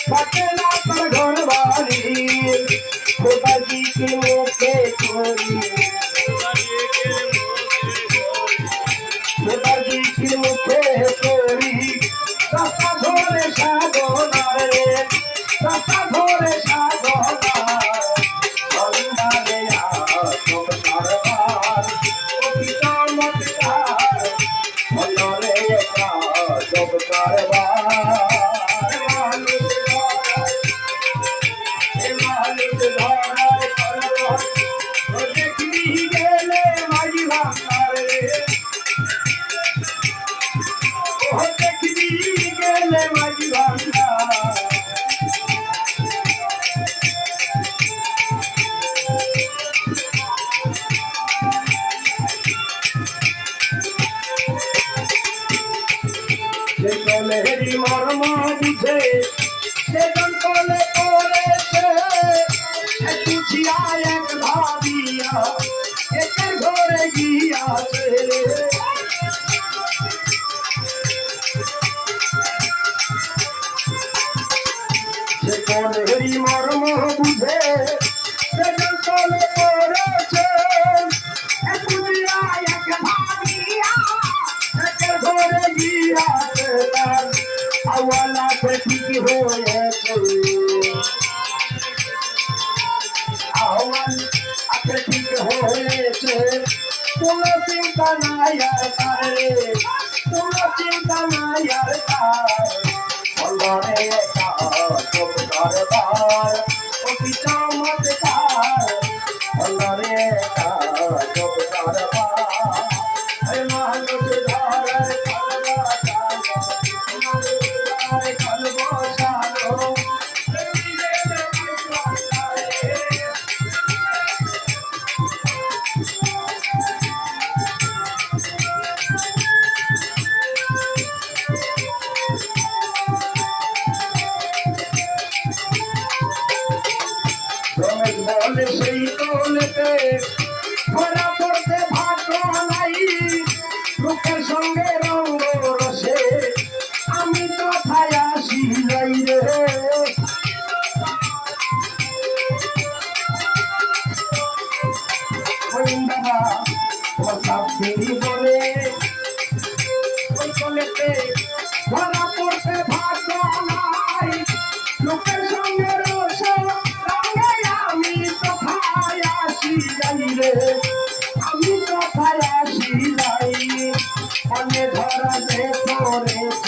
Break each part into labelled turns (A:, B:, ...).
A: থাকে না তার ঘর বাড়ি খোদাজিকে ওকে করি। খোদাজিকে ওকে করি। রাস্তা ধরে সাধনারে রাস্তা ধরে করেছে সেজন কলে করেছে কুচিয়া এক ভাবিয়া একের ঘরে গিয়াছে সে কোন হরি মা গেছে কোনো চিন্তা নাই আর তারে কোনো চিন্তা নাই আর তার বলরে একা তোর দরবার ও পিতা জল বৈতলেতে ভরা পড়তে ভাত নাই লোকের সঙ্গে রঙ্গ রসে। আমি কোথায় আসি যাই রে? বলে? ভরা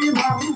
A: You Mama.